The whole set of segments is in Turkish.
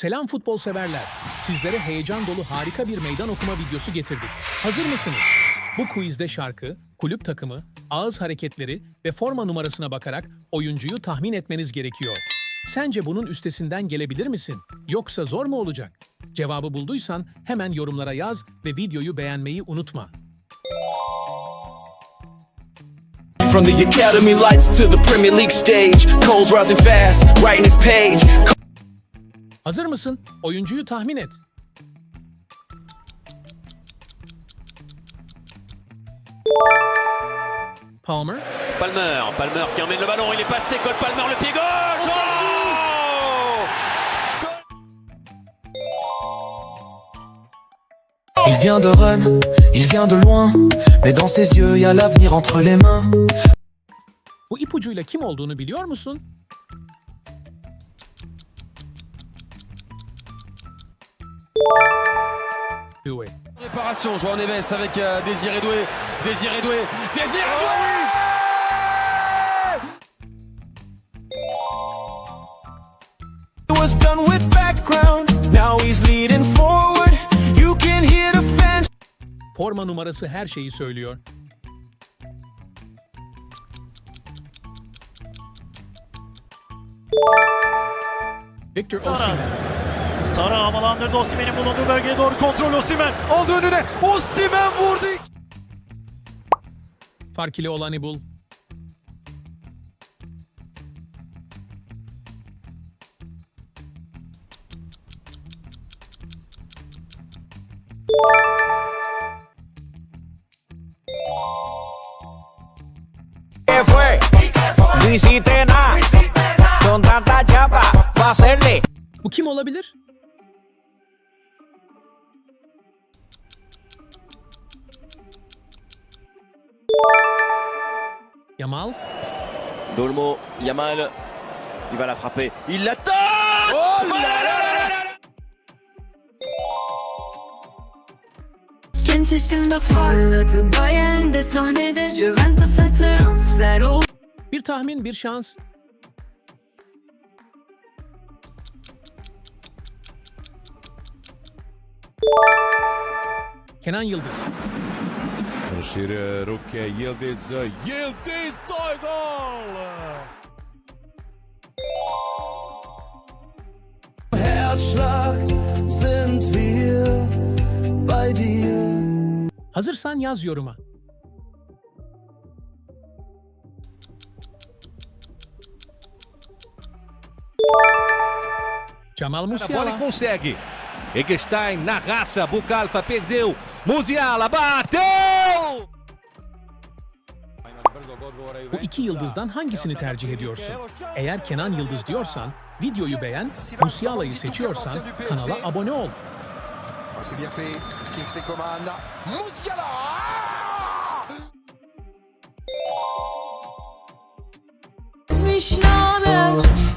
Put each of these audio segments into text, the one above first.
Selam futbol severler. Sizlere heyecan dolu harika bir meydan okuma videosu getirdik. Hazır mısınız? Bu quizde şarkı, kulüp takımı, ağız hareketleri ve forma numarasına bakarak oyuncuyu tahmin etmeniz gerekiyor. Sence bunun üstesinden gelebilir misin? Yoksa zor mu olacak? Cevabı bulduysan hemen yorumlara yaz ve videoyu beğenmeyi unutma. From the academy lights to the Premier League stage, Cole's rising fast, writing his page. Hazır mısın? Oyuncuyu tahmin et. Palmer, Palmer, Palmer qui emmène le ballon, il est passé, Cole Palmer, le pied gauche Oh Il vient de Rennes, il vient de loin, mais dans ses yeux y a l'avenir entre les mains. bu ipucuyla kim olduğunu biliyor musun? Do it. Réparation, Joao Neves avec euh, Désiré Doué. Désiré Doué. Désiré Doué was done with background. Now he's leading forward. You can hear the fans. Forma numarası her şeyi söylüyor. Victor Osimhen. Sara havalandırdı Osimhen'in bulunduğu bölgeye doğru kontrol Osimhen. Aldı önüne. Osimhen vurdu. Fark ile olanı bul. ¿Qué fue? No hiciste nada. Con tanta chapa, va a hacerle. Bu kim olabilir? Yamal, Dolmo, Yamal. Il va la frapper. Il l'attend Oh là là là là Genç yaşında parladı Bayern'de sahnede Juventus'a transfer oldu bir tahmin, bir şans. Kenan Yıldız. Proširuje ruke Yildiz. Yildiz, gol! Herzschlag sind wir bei dir. Hazırsan yaz yoruma. Jamal A bola Musiala. consegue. Eggestein na raça. Bucalfa perdeu. Musiala bateu! Bu iki yıldızdan hangisini tercih ediyorsun? Eğer Kenan Yıldız diyorsan, videoyu beğen, Musiala'yı seçiyorsan kanala abone ol.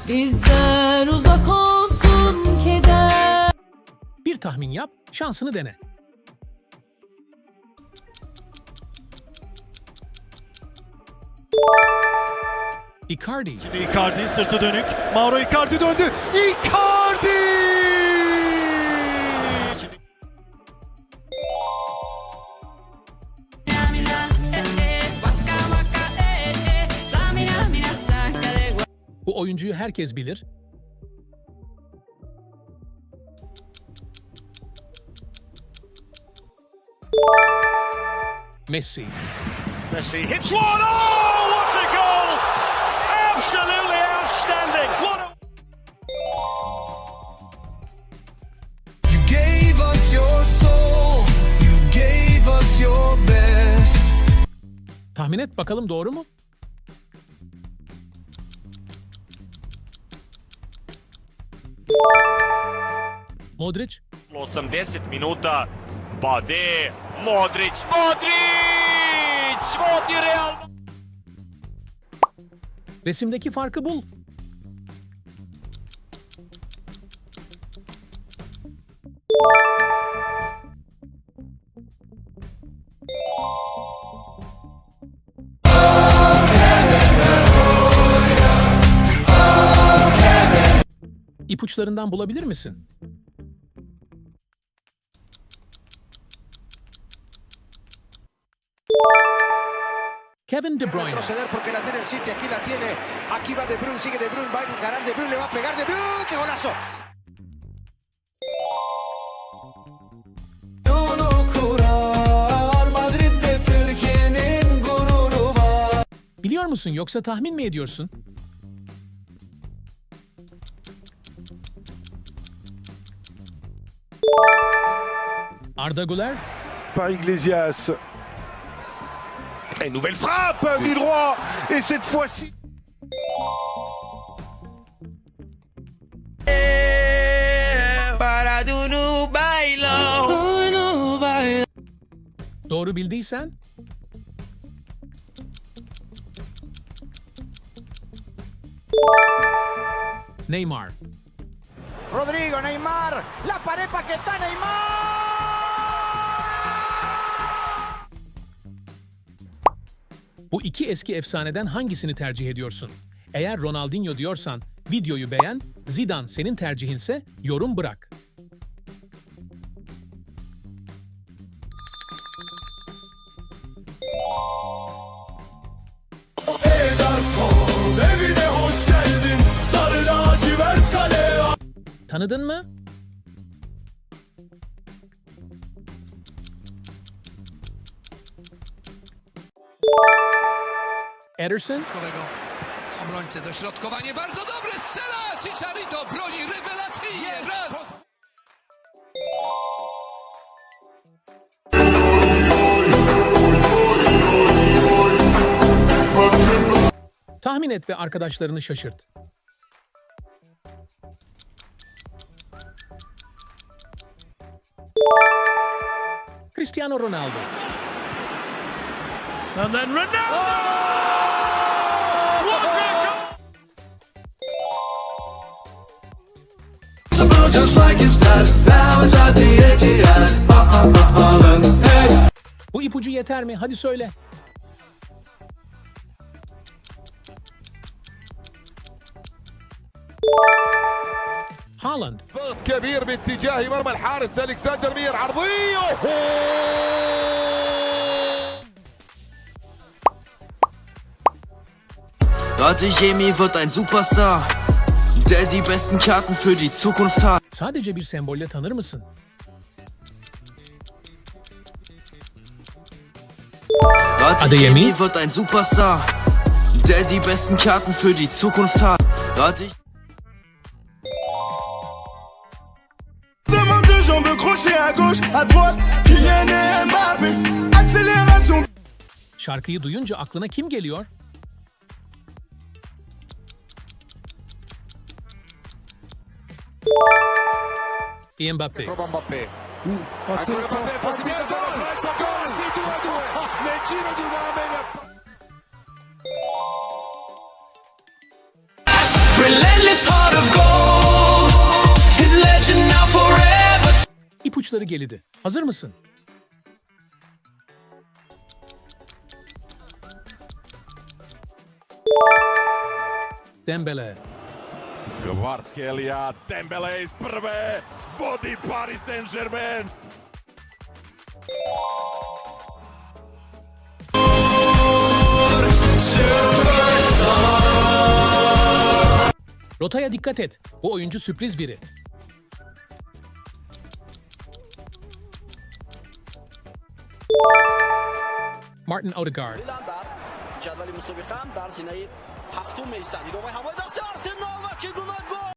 Bizden uzak olsun keder Bir tahmin yap, şansını dene. Icardi. Icardi sırtı dönük. Mauro Icardi döndü. Icardi! Bu oyuncuyu herkes bilir. Messi. Messi hits one. Oh! Absolutely outstanding. What a... You gave us your soul, you gave us your best. Tahmin et bakalım doğru mu? Modric. 80 minuta, pa de, Modrić, Modrić! Vodi Real! Resimdeki farkı bul. İpuçları ipuçlarından bulabilir misin? Kevin De Bruyne. porque la tiene el City, aquí la tiene. Aquí va De Bruyne, sigue De Bruyne, va a encarar De Bruyne, le va a pegar De Bruyne, ¡qué golazo! Yolu kurar Madrid'de Türkiye'nin gururu var Biliyor musun yoksa tahmin mi ediyorsun? Arda Güler, Par Iglesias. Et nouvelle frappe du droit. Et cette fois-ci. doğru bildiysen Neymar. Rodrigo, Neymar, la pared para que está Neymar. Bu iki eski efsaneden hangisini tercih ediyorsun? Eğer Ronaldinho diyorsan videoyu beğen, Zidane senin tercihinse yorum bırak. Tanıdın mı? Ederson, Obrońcy dośrodkowanie bardzo dobre strzela! Chicharito broni rewelacyjnie. Raz. Tahmin et ve arkadaşlarını şaşırt. Cristiano Ronaldo. And then Ronaldo! Just like his dad Now it's at the Etihad Haaland Hey Bu ipucu yeter mi? Hadi söyle. Haaland. ضغط كبير باتجاه مرمى الحارس الكسندر مير عرضيه Warte, Jamie wird ein Superstar, die besten Karten für die Zukunft hat. Sadece bir sembolle tanır mısın? Adeyemi? Wird ein Superstar, der die besten Karten für die Zukunft hat. Accélération Şarkıyı duyunca aklına kim geliyor? Mbappé. Mbappé. Ancora Mbappé, possibilità per la Francia, gol, sì, 2-2. Nel giro di un uomo Relentless heart of gold. His legend now forever. İpuçları gelidi. Hazır mısın? Dembele. Kvarskelia, Dembele iz prve, vodi Paris Saint-Germain. Rotaya dikkat et. Bu oyuncu sürpriz biri. Martin Odegaard.